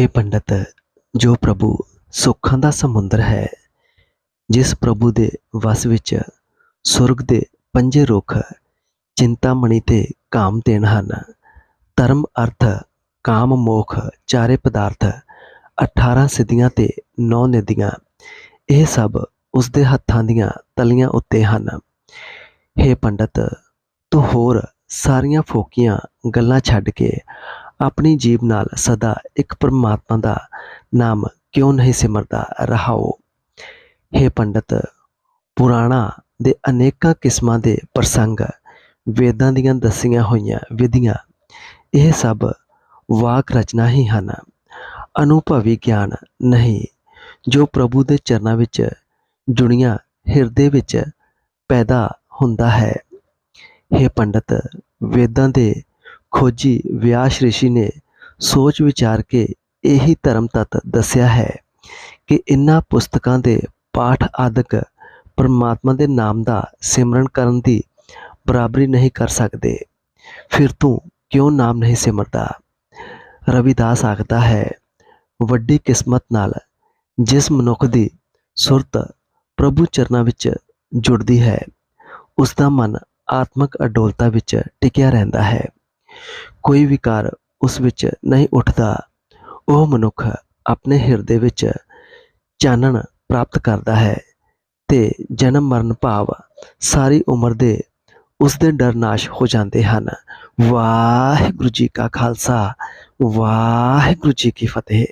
ਹੇ ਪੰਡਤ, ਜੋ ਪ੍ਰਭੂ ਸੁੱਖਾਂ ਦਾ ਸਮੁੰਦਰ ਹੈ, ਜਿਸ ਪ੍ਰਭੂ ਦੇ ਵਸ ਵਿੱਚ ਸੁਰਗ ਦੇ ਪੰਜੇ ਰੁੱਖ ਚਿੰਤਾਮਣੀ ਤੇ ਕਾਮਦੇਨ ਹਨ, ਧਰਮ, ਅਰਥ, ਕਾਮ, ਮੋਖ, ਚਾਰੇ ਪਦਾਰਥ 18 ਸਿੱਧੀਆਂ ਤੇ 9 ਨਿਧੀਆਂ, ਇਹ ਸਭ ਉਸ ਦੇ ਹੱਥਾਂ ਦੀਆਂ ਤਲੀਆਂ ਉੱਤੇ ਹਨ। ਹੇ ਪੰਡਤ, ਤੂੰ ਹੋਰ ਸਾਰੀਆਂ ਫੋਕੀਆਂ ਗੱਲਾਂ ਛੱਡ ਕੇ ਆਪਣੀ ਜੀਬ ਨਾਲ ਸਦਾ ਇੱਕ ਪਰਮਾਤਮਾ ਦਾ ਨਾਮ ਕਿਉਂ ਨਹੀਂ ਸਿਮਰਦਾ ਰਹਾਓ? ਹੇ ਪੰਡਤ, ਪੁਰਾਣਾ ਦੇ ਅਨੇਕਾਂ ਕਿਸਮਾਂ ਦੇ ਪ੍ਰਸੰਗ ਵੇਦਾਂ ਦੀਆਂ ਦੱਸੀਆਂ ਹੋਈਆਂ ਵਿਧੀਆਂ, ਇਹ ਸਭ ਵਾਕ ਰਚਨਾ ਹੀ ਹਨ। ਅਨੁਭਵੀ ਗਿਆਨ ਨਹੀਂ, ਜੋ ਪ੍ਰਭੂ ਦੇ ਚਰਨਾਂ ਵਿੱਚ ਜੁੜੀਆਂ ਹਿਰਦੇ ਵਿੱਚ ਪੈਦਾ ਹੁੰਦਾ ਹੈ। ਹੇ ਪੰਡਤ, ਵੇਦਾਂ ਦੇ ਖੋਜੀ ਵਿਆਸ ਰਿਸ਼ੀ ਨੇ ਸੋਚ ਵਿਚਾਰ ਕੇ ਇਹੀ ਧਰਮ ਤੱਤ ਦੱਸਿਆ ਹੈ ਕਿ ਇਨ੍ਹਾਂ ਪੁਸਤਕਾਂ ਦੇ ਪਾਠ ਆਦਿਕ ਪਰਮਾਤਮਾ ਦੇ ਨਾਮ ਦਾ ਸਿਮਰਨ ਕਰਨ ਦੀ ਬਰਾਬਰੀ ਨਹੀਂ ਕਰ ਸਕਦੇ। ਫਿਰ ਤੂੰ ਕਿਉਂ ਨਾਮ ਨਹੀਂ ਸਿਮਰਦਾ? ਰਵਿਦਾਸ ਆਖਦਾ ਹੈ, ਵੱਡੀ ਕਿਸਮਤ ਨਾਲ ਜਿਸ ਮਨੁੱਖ ਦੀ ਸੁਰਤ ਪ੍ਰਭੂ ਚਰਨਾਂ ਵਿੱਚ ਜੁੜਦੀ ਹੈ ਉਸ ਦਾ ਮਨ ਆਤਮਿਕ ਅਡੋਲਤਾ ਵਿੱਚ ਟਿਕਿਆ ਰਹਿੰਦਾ ਹੈ। ਕੋਈ ਵਿਕਾਰ ਉਸ ਵਿੱਚ ਨਹੀਂ ਉੱਠਦਾ, ਉਹ ਮਨੁੱਖ ਆਪਣੇ ਹਿਰਦੇ ਵਿੱਚ ਚਾਨਣ ਪ੍ਰਾਪਤ ਕਰਦਾ ਹੈ ਤੇ ਜਨਮ ਮਰਨ ਭਾਵ ਸਾਰੀ ਉਮਰ ਦੇ ਉਸ ਦੇ ਡਰ ਨਾਸ਼ ਹੋ ਜਾਂਦੇ ਹਨ। ਵਾਹਿਗੁਰੂ ਜੀ ਕਾ ਖਾਲਸਾ, ਵਾਹਿਗੁਰੂ ਜੀ ਕੀ ਫਤਿਹ।